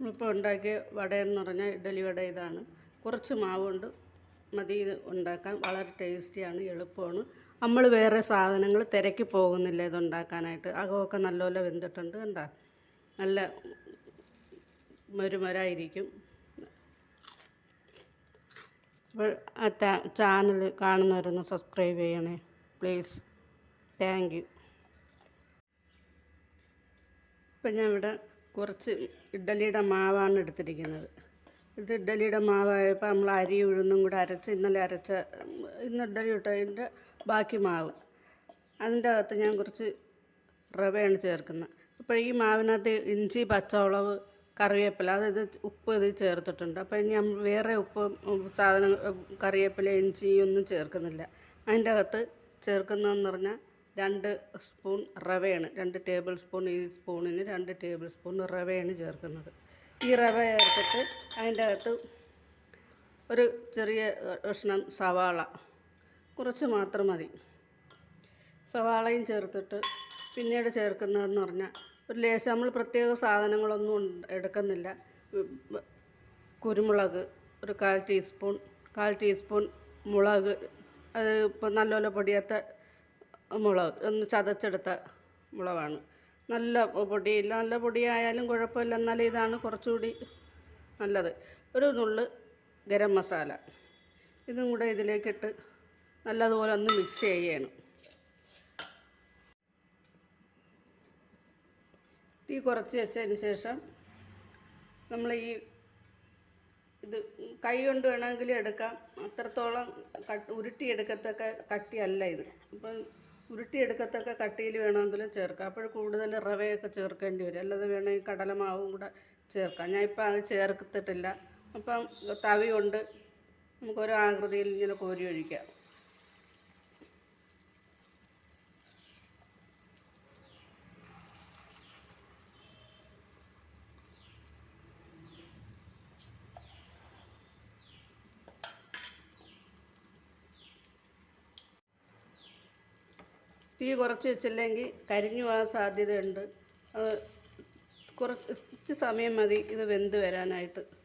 നമ്മളിപ്പോൾ ഉണ്ടാക്കിയ എന്ന് പറഞ്ഞാൽ ഇഡലി വട ഇതാണ്. കുറച്ച് മാവ് കൊണ്ട് മതി ഇത് ഉണ്ടാക്കാൻ വളരെ ടേസ്റ്റിയാണ് എളുപ്പമാണ്. നമ്മൾ വേറെ സാധനങ്ങൾ തിരക്കി പോകുന്നില്ല ഇതുണ്ടാക്കാനായിട്ട് അകമൊക്കെ നല്ലപോലെ വെന്തിട്ടുണ്ട് കണ്ട? നല്ല മരുമരായിരിക്കും. അപ്പോൾ ആ ചാനൽ കാണുന്നവരൊന്ന് സബ്സ്ക്രൈബ് ചെയ്യണേ പ്ലീസ്. Thank you. ഇപ്പം ഞാൻ ഇവിടെ കുറച്ച് ഇഡ്ഡലിയുടെ മാവാണ് എടുത്തിരിക്കുന്നത്. ഇത് ഇഡ്ഡലിയുടെ മാവായപ്പോൾ നമ്മൾ അരി ഉഴുന്നും കൂടെ അരച്ച് ഇന്നലെ അരച്ച ഇന്ന് ഇഡ്ഡലി ഇട്ടതിന്റെ ബാക്കി മാവ്. അതിന്റെ അകത്ത് ഞാൻ കുറച്ച് റവയാണ് ചേർക്കുന്നത്. അപ്പോൾ ഈ മാവിനകത്ത് ഇഞ്ചി പച്ചമുളക് കറിവേപ്പില അതായത് ഉപ്പ് ഇത് ചേർത്തിട്ടുണ്ട്. അപ്പോൾ ഇനി നമ്മൾ വേറെ ഉപ്പ് സാധനം കറിവേപ്പില ഇഞ്ചി ഒന്നും ചേർക്കുന്നില്ല. അതിന്റെ അകത്ത് ചേർക്കുന്നതെന്ന് പറഞ്ഞാൽ രണ്ട് സ്പൂൺ റവയാണ് രണ്ട് ടേബിൾ സ്പൂൺ ഈ സ്പൂണിന് രണ്ട് ടേബിൾ സ്പൂൺ റവയാണ് ചേർക്കുന്നത്. ഈ റവ ചേർത്തിട്ട് അതിന്റെ അകത്ത് ഒരു ചെറിയ കഷ്ണം സവാള കുറച്ച് മാത്രം മതി. സവാളയും ചേർത്തിട്ട് പിന്നീട് ചേർക്കുന്നതെന്ന് പറഞ്ഞാൽ ഒരു ലേശം നമ്മൾ പ്രത്യേക സാധനങ്ങളൊന്നും എടുക്കുന്നില്ല. കുരുമുളക് ഒരു കാൽ ടീസ്പൂൺ കാൽ ടീസ്പൂൺ മുളക് അത് ഇപ്പം നല്ലപോലെ പൊടിയാത്ത മുളക് ഒന്ന് ചതച്ചെടുത്ത മുളകാണ്. നല്ല പൊടിയില്ല നല്ല പൊടിയായാലും കുഴപ്പമില്ല. എന്നാലും ഇതാണ് കുറച്ചുകൂടി നല്ലത്. ഒരു നുള്ള് ഗരം മസാല. ഇതും കൂടെ ഇതിലേക്കിട്ട് നല്ലതുപോലെ ഒന്ന് മിക്സ് ചെയ്യണം. തീ കുറച്ച് വെച്ചതിന് ശേഷം നമ്മൾ ഈ ഇത് കൈ കൊണ്ട് വേണമെങ്കിലും എടുക്കാം. അത്രത്തോളം കട്ട് ഉരുട്ടിയെടുക്കത്തൊക്കെ കട്ടിയല്ല ഇത്. അപ്പം ഉരുട്ടിയെടുക്കത്തക്ക കട്ടിയിൽ വേണമെങ്കിലും ചേർക്കാം. അപ്പോൾ കൂടുതൽ റവയൊക്കെ ചേർക്കേണ്ടി വരും. അല്ലാതെ വേണമെങ്കിൽ കടലമാവും കൂടെ ചേർക്കാം. ഞാൻ ഇപ്പം അത് ചേർത്തിട്ടില്ല. അപ്പം തവി കൊണ്ട് നമുക്കൊരു ആകൃതിയിൽ ഇങ്ങനെ കോരി ഒഴിക്കാം. തീ കുറച്ച് വെച്ചില്ലെങ്കിൽ കരിഞ്ഞു പോകാൻ സാധ്യതയുണ്ട്. കുറച്ച് സമയം മതി ഇത് വെന്ത് വരാനായിട്ട്.